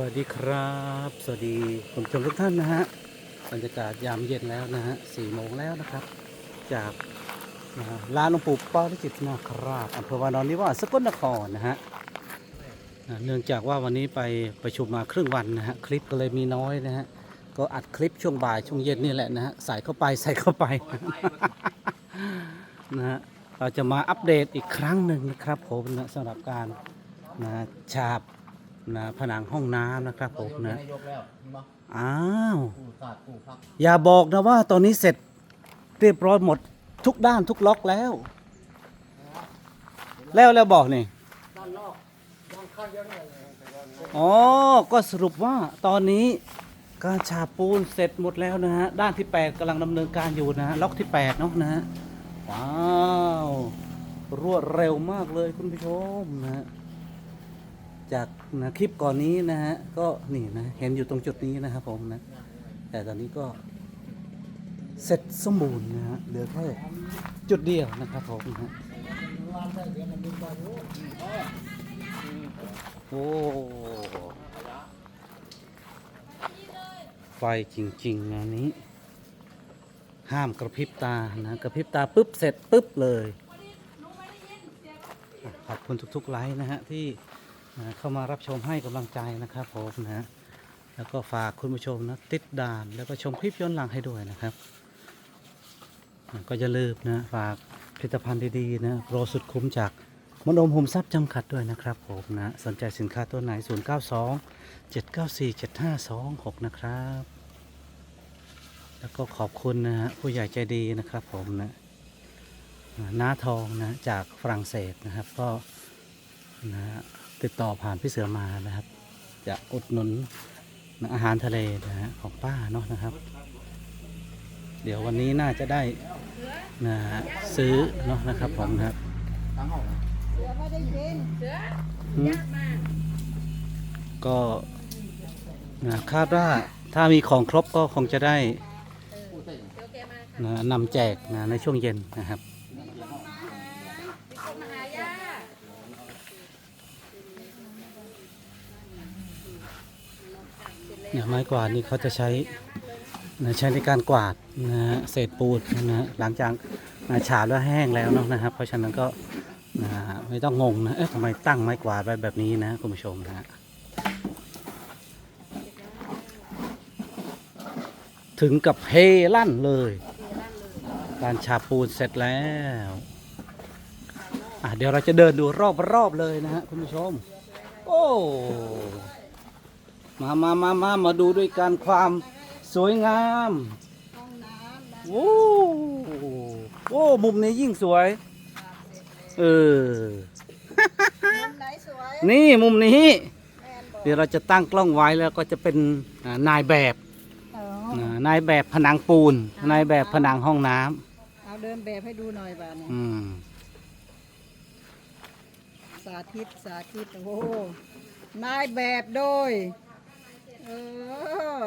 วัสดีครับ สวัสดีคุณผู้ชมทุกท่านนะฮะบรรยากาศยามเย็นแล้วนะฮะสี่โมงแล้วนะครับ จากร้านหลวงปู่ป้าลิจิตนาคราชอำเภอวานอนนิวาสสกลนครนะฮะเนื่องจากว่าวันนี้ไปประชุมมาครึ่งวันนะฮะคลิปก็เลยมีน้อยนะฮะก็อัดคลิปช่วงบ่ายช่วงเย็นนี่แหละนะฮะใส่เข้าไปใส่เข้าไปนะฮะเราจะมาอัปเดตอีกครั้งหนึ่งนะครับผมนะสำหรับการนะฉาบ นะผนังห้องน้ำนะครับผมนะนายกแล้วเห็นปะอ้าวปู่ศาสตร์ปู่พักอย่าบอกนะว่าตอนนี้เสร็จเรียบร้อยหมดทุกด้านทุกล็อกแล้ว แล้วแล้วบอกนี่ด้านนอกด้านข้างเยอะเลยอ๋อ ก็สรุปว่าตอนนี้การฉาบปูนเสร็จหมดแล้วนะฮะ ด้านที่ 8กำลังดำเนินการอยู่นะฮะ ล็อกที่ 8 เนาะนะฮะ ว้าว รวดเร็วมากเลยคุณผู้ชมนะฮะ จากนะคลิปก่อนนี้นะฮะก็นี่นะเห็นอยู่ตรงจุดนี้นะครับผมนะแต่ตอนนี้ก็เสร็จสมบูรณ์นะฮะเหลือแค่จุดเดียวนะครับผมนะโอ้ไฟจริงๆงานนี้ ห้ามกระพริบตานะกระพริบตาปุ๊บเสร็จปุ๊บเลยขอบคุณทุกๆไลค์นะฮะที่ เข้ามารับชมให้กำลังใจนะครับผมนะฮะแล้วก็ฝากคุณผู้ชมนะติดดานแล้วก็ชมคลิปย้อนหลังให้ด้วยนะครับอะก็อย่าลืมนะฝากผลิตภัณฑ์ดีๆนะโปรสุดคุ้มจากมนมโฮมทรัพย์จำกัดด้วยนะครับผมนะสนใจสินค้าตัวไหน 092 794 7526 นะครับ แล้วก็ขอบคุณนะฮะผู้ใหญ่ใจดีนะครับผมนะน้าทองนะจากฝรั่งเศสนะครับก็นะฮะ ติดต่อผ่านพี่เสือมานะครับ จะอุดหนุนนะอาหารทะเลนะฮะของป้าเนาะนะครับ เดี๋ยววันนี้น่าจะได้นะฮะซื้อเนาะนะครับผมนะครับตั้งห้องนะเสือไม่ได้ยินอืมก็นะคาดว่าถ้ามีของครบก็คงจะได้ปู่เต่งนะนำแจกนะในช่วงเย็นนะครับ เนี่ยไม้กวาดนี่เขาจะใช้นะใช้ในการกวาดนะฮะเศษปูนนะฮะหลังจากนะฉาบแล้วแห้งแล้วเนาะนะครับ เพราะฉะนั้นก็นะฮะไม่ต้องงงนะเอ๊ะทำไมตั้งไม้กวาดไว้แบบนี้นะคุณผู้ชมนะฮะถึงกับเฮลั่นเลย การฉาบปูนเสร็จแล้วอะเดี๋ยวเราจะเดินดูรอบๆเลยนะฮะคุณผู้ชม โอ้ มามามามามาดูด้วยกันความสวยงามห้องน้ำนะโอ้โอ้มุมนี้ยิ่งสวย เออมุมไหนสวยนี่มุมนี้แมนบอกเดี๋ยวเราจะตั้งกล้องไว้แล้วก็จะเป็นอ่านายแบบเอออ่านายแบบผนังปูน นายแบบผนังห้องน้ำเอาเดินแบบให้ดูหน่อยบ้านี่อืมสาธิตสาธิตโอ้โหนายแบบโดย เออ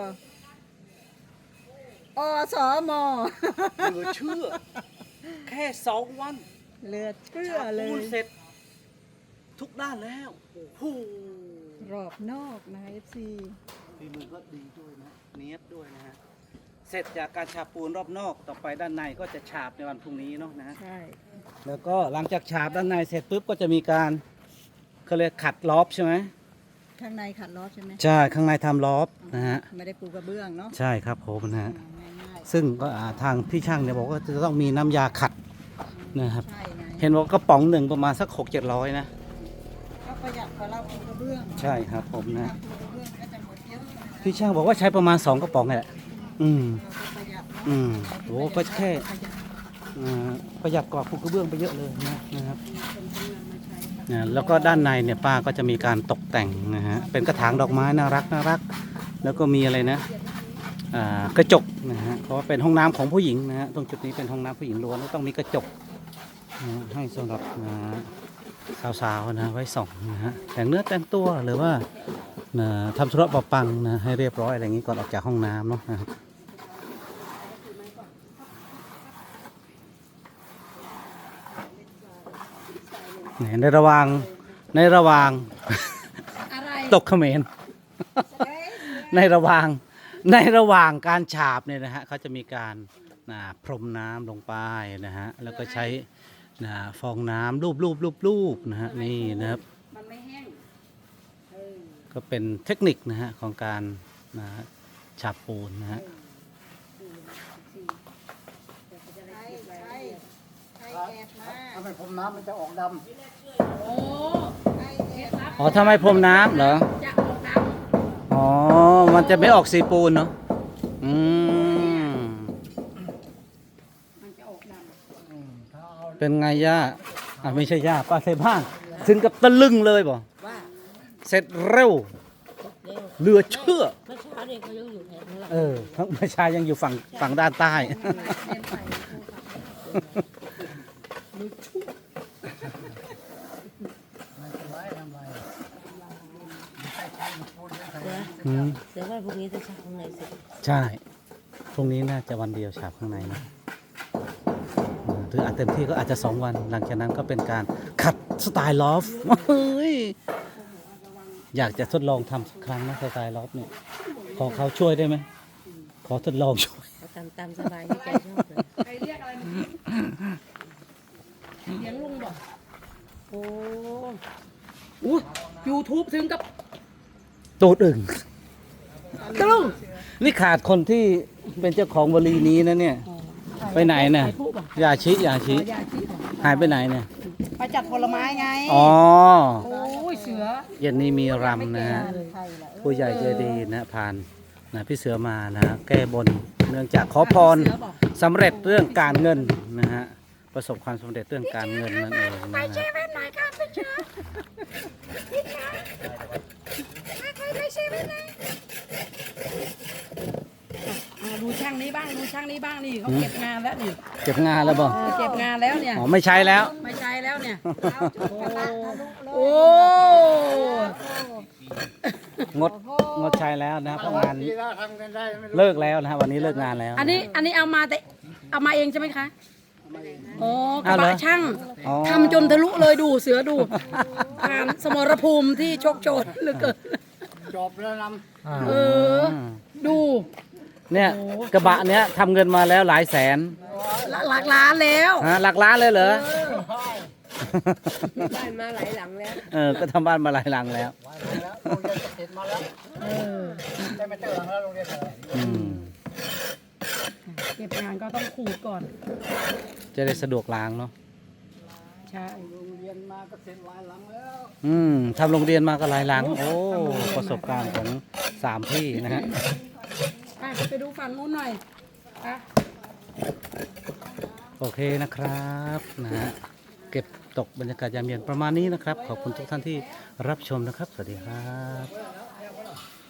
อสมเหลือเชื่อ แค่สองวันเหลือเชื่อเลปูนย เสร็จ ทุกด้านแล้ว โอ้โหรอบนอกนะเอฟซีฝีมือก็ดีด้วยนะ เนียบด้วยนะฮะ เสร็จจากการฉาบปูนรอบนอกต่อไปด้านในก็จะฉาบในวันพรุ่งนี้เนาะนะฮะ ใช่ แล้วก็หลังจากฉาบด้านในเสร็จปุ๊บก็จะมีการเขาเรียกขัดล้อบใช่ไหม ข้างในขัดล้อใช่ไหมใช่ข้างในทำล้อบนะฮะไม่ได้ปูกระเบื้องเนาะใช่ครับผมนะฮะง่ายซึ่งก็อ่าทางพี่ช่างเนี่ยบอกว่าจะต้องมีน้ำยาขัดๆนะครับ ใช่ไงเห็นว่ากระป๋องหนึ่งประมาณสักหกเจ็ดร้อยนะ ก็ประหยัดกว่าเราปูกระเบื้องใช่ครับผมนะ ถ้าปูกระเบื้องก็จะหมดเยอะนะพี่ช่างบอกว่าใช้ประมาณสองกระป๋องแหละอืม เราก็ประหยัดเนอะอืมโอ้ก็แค่ ประหยัดอ่าประหยัดกว่าปูกระเบื้องไปเยอะเลยนะนะครับคนทำงานมาใช้ค่ะ นะแล้วก็ด้านในเนี่ยป้าก็จะมีการตกแต่งนะฮะเป็นกระถางดอกไม้น่ารักน่ารัก แล้วก็มีอะไรนะกระจกนะฮะเพราะว่าเป็นห้องน้ำของผู้หญิงนะฮะตรงจุดนี้เป็นห้องน้ำผู้หญิงล้วนต้องมีกระจกนะให้สำหรับนะสาวๆนะไว้ส่องนะฮะแต่งเนื้อแต่งตัวหรือว่านะทำธุระปะปังนะให้เรียบร้อยอะไรอย่างนี้ก่อนออกจากห้องน้ำเนาะนะครับ ในระหว่างในระหว่างอะไรตกเขมรในระหว่างในระหว่างการฉาบเนี่ยนะฮะเขาจะมีการนะพรมน้ำลงไปนะฮะแล้วก็ใช้นะฟองน้ำรูปรูปรูปรูปนะฮะนี่นะครับมันไม่แห้งเออก็เป็นเทคนิคนะฮะของการนะฮะฉาบปูนนะฮะ ใครใคร ใครแอบมาถ้ามันผมน้ำมันจะออกดโอ้ใครแอบมาอ๋อทำไมพรมน้ำเหรอ จะออกน้อ๋อ มันจะไม่ออกสีปูนเนาะ อืมมันจะออกดำำถ้าเอาเป็นไงย่าอะไม่ใช่ย่าป้าเซบ้านถึงกับตะลึงเลยบ่ว่าเสร็จเร็วเร็วเหลือเชื่อ เมื่อเช้าเนี่ยเขายังอยู่แถวนั้นแหละเออทั้งประชายยังอยู่ฝั่งฝั่งด้านใต้มันจะไว้ทำไม อืมเดี๋ยวว่าพรุ่งนี้จะชักข้างในเสร็จใช่พรุ่งนี้น่าจะวันเดียวฉาบข้างในนะอืมหรืออาจเต็มที่ก็อาจจะสองวัน หลังจากนั้นก็เป็นการขัดสไตล์ลอฟเฮ้ยอยากจะทดลองทำสักครั้งนะสไตล์ลอฟเนี่ยขอเขาช่วยได้ไหมขอทดลองช่วยเขาตามตามสบายที่แกชอบเลยใครเรียกอะไรมันเลี้ยงลุงบอกโอ้ อู้ยูทูบถึงกับ ตูดอึ่ง ตะลุงนี่ขาดคนที่เป็นเจ้าของวลีนี้นะเนี่ย ไปไหนน่ะใครพูดบอกยาชิยาชิยาชีบอกหายไปไหนเนี่ย ไปจัดผลไม้ไง อ๋อ โอ้ยเสือเย็นนี้มีรำนะฮะใครล่ะเออผู้ใหญ่ใจดีนะผ่านนะพี่เสือมานะ แก้บนเนื่องจากขอพรเสือบอกสำเร็จเรื่องการเงินนะฮะประสบความสำเร็จเรื่องการเงินนั่นเองนะฮะ อ่าดูช่าง นี้บ้างดูช่างนี้บ้างนี่เขาเก็บงานแล้วนี่เก็บงานแล้วบ่เออเก็บงานแล้วเนี่ยอ๋อไม่ใช้แล้ว ไม่ใช่แล้วเนี่ยโอ้โอ้งดงดใช้แล้วนะเพราะงานดีแล้วทำกันได้ไม่รู้เลิกแล้วนะฮะวันนี้เลิกงานแล้ว อันนี้อันนี้เอามาแต่เอามาเองใช่ไหมคะโอ้กอ้าระวเหรอบะช่างอ๋อ ทำจนทะลุเลยดูเสือดูผ่านสมรภูมิที่โชคโชนเหลือเกินจบแล้วนเออ ดู เนี่ยกระบะเนี้ยทำเงินมาแล้วหลายแสนหลักหลักล้านแล้วฮะหลักล้านเลยเหรอบ้านมาหลายหลังแล้ว เออ ก็ทำบ้านมาหลายหลังแล้วำไว้แล้วโรงเรียนจะเสร็จมาแล้วเออได้มาเจอหลังแล้วโรงเรียนเสร็จแล้วอืมเก็บงานก็ต้องขูดก่อน จะได้สะดวกล้างเนาะ ใช่ โรงเรียนมาก็เสร็จหลายหลังแล้ว อืมทำโรงเรียนมาก็หลายหลัง โอ้ ประสบการณ์ของสามพี่นะฮะ ไปไปดูฝั่งนู้นหน่อยไปโอเคนะครับนะฮะเก็บตกบรรยากาศยามเย็นประมาณนี้นะครับ ขอบคุณทุกท่านที่รับชมนะครับ สวัสดีครับ